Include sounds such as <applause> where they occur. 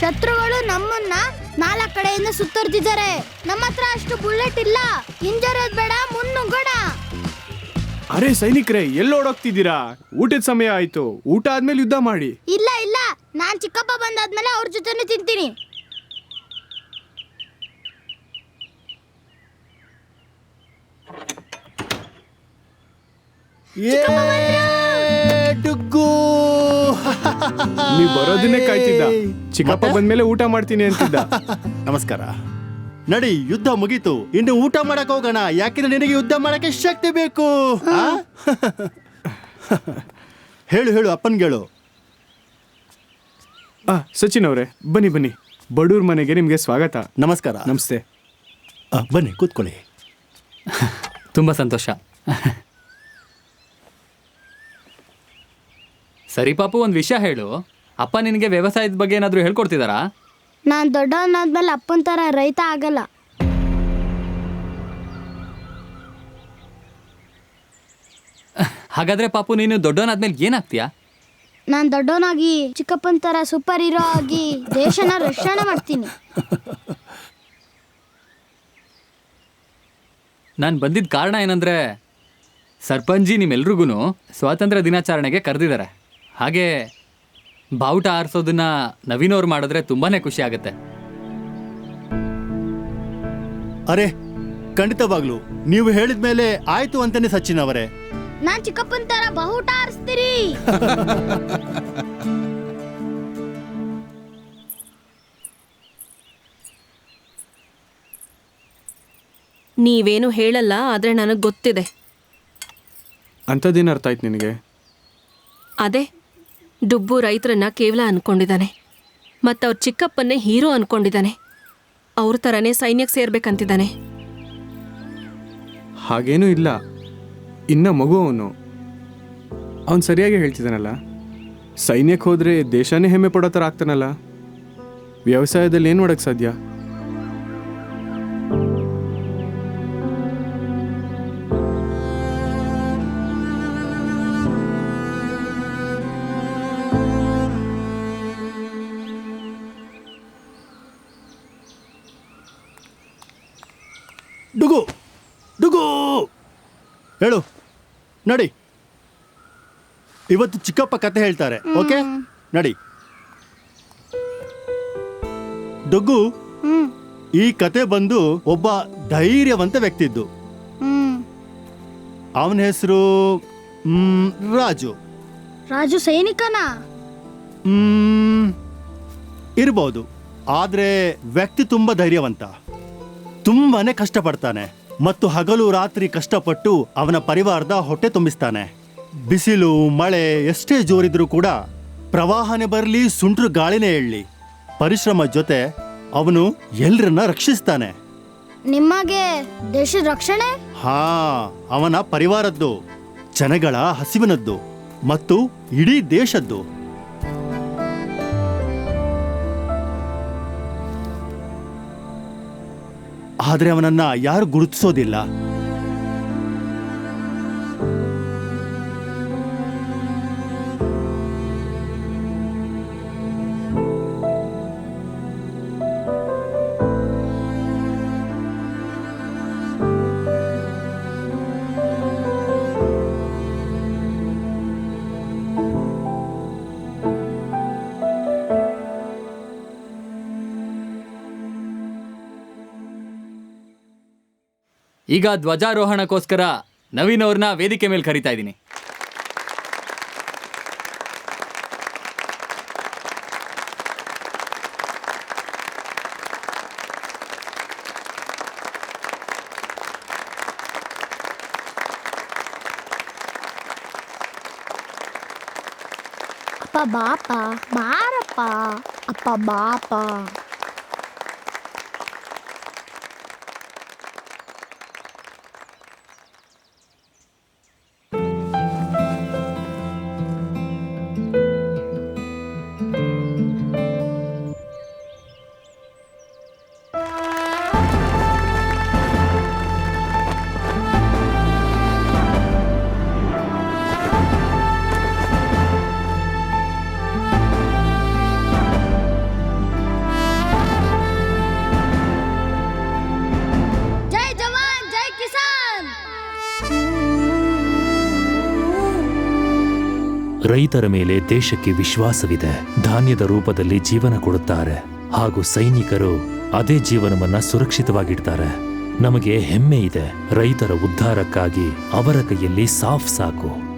ಶತ್ರುಗಳು ನಮ್ಮನ್ನ ನಾಲ್ಕು ಕಡೆಯಿಂದ ಸುತ್ತರ್ತಿದ್ದಾರೆ ನಮ್ಮ ಹತ್ರ ಅಷ್ಟು ಬುಲೆಟ್ ಇಲ್ಲ. ಹಿಂಜರೋದ್ ಬೇಡ ಮುನ್ನುಗ್ಗೋಣ ಅರೆ ಸೈನಿಕರೇ ಎಲ್ಲಿ ಓಡೋಗ್ತಿದ್ದೀರಾ ಊಟದ ಸಮಯ ಆಯ್ತು. ಊಟ ಆದ್ಮೇಲೆ ಯುದ್ಧ ಮಾಡಿ. ಇಲ್ಲ ಇಲ್ಲ. ನಾನ್ ಚಿಕ್ಕಪ್ಪ ಬಂದಾದ್ಮೇಲೆ ಅವ್ರ ಜೊತೆನೆ ತಿಂತೀನಿ. ನೀವ್ ಬರೋದನ್ನೇ ಕಾಯ್ತಿದ್ದ. ಚಿಕ್ಕಪ್ಪ? ಬಂದ್ಮೇಲೆ ಊಟ ಮಾಡ್ತೀನಿ ಅಂತಿದ್ದ. <laughs> ನಮಸ್ಕಾರ. ನಡಿ ಯುದ್ಧ ಮುಗೀತು. ಇನ್ನು ಊಟ ಮಾಡಕ್ ಹೋಗೋಣ. ಯಾಕೆಂದ್ರೆ ನಿನಗೆ ಯುದ್ಧ ಮಾಡಕ್ಕೆ ಶಕ್ತಿ ಬೇಕು. ಹೇಳು <laughs> ಹೇಳು ಹೇಳು ಅಪ್ಪನ್ಗೇಳು. ಆ ಸಚಿನ್ ಅವರೇ ಬನ್ನಿ ಬನ್ನಿ. ಬಡೂರ್ ಮನೆಗೆ ನಿಮಗೆ ಸ್ವಾಗತ. ನಮಸ್ಕಾರ. ನಮಸ್ತೆ. ಆ, ಬನ್ನಿ ಕೂತ್ಕೊಳ್ಳಿ. <laughs> ತುಂಬ ಸಂತೋಷ. ಸರಿ ಪಾಪು ಒಂದು ವಿಷಯ ಹೇಳು. ಅಪ್ಪ ನಿನಗೆ ವ್ಯವಸಾಯದ ಬಗ್ಗೆ ಏನಾದರೂ ಹೇಳ್ಕೊಡ್ತಿದ್ದಾರಾ ನಾನ್ ದೊಡ್ಡವನಾದ್ಮೇಲೆ ಅಪ್ಪನ ತರ ರೈತ ಆಗಲ್ಲ. ಹಾಗಾದ್ರೆ ಪಾಪು ನೀನು ದೊಡ್ಡವನಾದ್ಮೇಲೆ ಏನಾಗ್ತೀಯಾ? ನಾನ್ ದೊಡ್ಡವನಾಗಿ ಚಿಕ್ಕಪ್ಪನ ತರ ಸೂಪರ್ ಹೀರೋ ಆಗಿ ದೇಶನ ರಕ್ಷಣೆ ಮಾಡ್ತೀನಿ. ನಾನು ಬಂದಿದ್ದ ಕಾರಣ ಏನಂದ್ರೆ ಸರ್ಪಂಚಿ ನಿಮ್ಮೆಲ್ರಿಗೂ ಸ್ವಾತಂತ್ರ್ಯ ದಿನಾಚರಣೆಗೆ ಕರೆದಿದ್ದಾರೆ ಹಾಗೆ ಬಾವುಟ ಆರಿಸೋದನ್ನ ನವೀನವ್ರು ಮಾಡಿದ್ರೆ ತುಂಬಾನೇ ಖುಷಿ ಆಗುತ್ತೆ. ಅರೆ ಖಂಡಿತವಾಗ್ಲು ನೀವು ಹೇಳಿದ ಮೇಲೆ ಆಯ್ತು ಅಂತಾನೆ ಸಚಿನ್ ಅವರೇ. ನಾನ್ ಚಿಕ್ಕಪ್ಪನ ತರ ಬಹುಟ ಆರಿಸ್ತೀರಿ. <laughs> ನೀವೇನು ಹೇಳಲ್ಲ ಆದರೆ ನನಗೆ ಗೊತ್ತಿದೆ. ಅಂಥದ್ದೇನು ಅರ್ಥ ಆಯ್ತು ನಿನಗೆ? ಅದೇ ಡುಬ್ಬು ರೈತರನ್ನ ಕೇವಲ ಅನ್ಕೊಂಡಿದ್ದಾನೆ. ಮತ್ತು ಅವ್ರ ಚಿಕ್ಕಪ್ಪನ್ನೇ ಹೀರೋ ಅನ್ಕೊಂಡಿದ್ದಾನೆ. ಅವ್ರ ಥರನೇ ಸೈನ್ಯಕ್ಕೆ ಸೇರ್ಬೇಕಂತಿದ್ದಾನೆ. ಹಾಗೇನೂ ಇಲ್ಲ. ಇನ್ನ ಮಗು ಅವನು. ಅವನು ಸರಿಯಾಗಿ ಹೇಳ್ತಿದ್ದಾನಲ್ಲ. ಸೈನ್ಯಕ್ಕೆ ಹೋದ್ರೆ ದೇಶನೇ ಹೆಮ್ಮೆ ಪಡೋ ಥರ ಆಗ್ತಾನಲ್ಲ. ವ್ಯವಸಾಯದಲ್ಲಿ ಏನು ಮಾಡೋಕ್ಕೆ ಸಾಧ್ಯ? ಡುಗು ಡುಗು. ಹೇಳು ನಡಿ. ಇವತ್ತು ಚಿಕ್ಕಪ್ಪ ಕತೆ ಹೇಳ್ತಾರೆ ಓಕೆ? ನಡಿ. ಡುಗ್ಗು ಈ ಕತೆ ಬಂದು ಒಬ್ಬ ಧೈರ್ಯವಂತ ವ್ಯಕ್ತಿ ಇದ್ದು ಅವನ ಹೆಸರು ರಾಜು. ರಾಜು ಸೈನಿಕನ? ಇರ್ಬೋದು. ಆದ್ರೆ ವ್ಯಕ್ತಿ ತುಂಬಾ ಧೈರ್ಯವಂತ. ತುಂಬಾನೇ ಕಷ್ಟಪಡ್ತಾನೆ ಮತ್ತು ಹಗಲು ರಾತ್ರಿ ಕಷ್ಟಪಟ್ಟು ಅವನ ಪರಿವಾರದ ಹೊಟ್ಟೆ ತುಂಬಿಸ್ತಾನೆ. ಬಿಸಿಲು ಮಳೆ ಎಷ್ಟೇ ಜೋರಿದ್ರೂ ಕೂಡ ಪ್ರವಾಹನೆ ಬರಲಿ ಸುಂಟ್ರು ಗಾಳಿನೇ ಎಳ್ಳಿ ಪರಿಶ್ರಮ ಜೊತೆ ಅವನು ಎಲ್ರನ್ನ ರಕ್ಷಿಸ್ತಾನೆ. ನಿಮಗೆ ದೇಶದ ರಕ್ಷಣೆ? ಹಾ ಅವನ ಪರಿವಾರದ್ದು ಜನಗಳ ಹಸಿವಿನದ್ದು ಮತ್ತು ಇಡೀ ದೇಶದ್ದು. ಆದ್ರೆ ಅವನನ್ನ ಯಾರು ಗುರುತಿಸೋದಿಲ್ಲ. ಈಗ ಧ್ವಜಾರೋಹಣಕ್ಕೋಸ್ಕರ ನವೀನ್ ಅವ್ರನ್ನ ವೇದಿಕೆ ಮೇಲೆ ಕರಿತಾ ಇದ್ದೀನಿ ಅಪ್ಪ ಬಾಪ ಬಾರಪ್ಪ ಅಪ್ಪ ಬಾಪ ರೈತರ ಮೇಲೆ ದೇಶಕ್ಕೆ ವಿಶ್ವಾಸವಿದೆ. ಧಾನ್ಯದ ರೂಪದಲ್ಲಿ ಜೀವನ ಕೊಡುತ್ತಾರೆ. ಹಾಗೂ ಸೈನಿಕರು ಅದೇ ಜೀವನವನ್ನ ಸುರಕ್ಷಿತವಾಗಿಡ್ತಾರೆ. ನಮಗೆ ಹೆಮ್ಮೆ ಇದೆ. ರೈತರ ಉದ್ಧಾರಕ್ಕಾಗಿ ಅವರ ಕೈಯಲ್ಲಿ ಸಾಫ್ ಸಾಕು.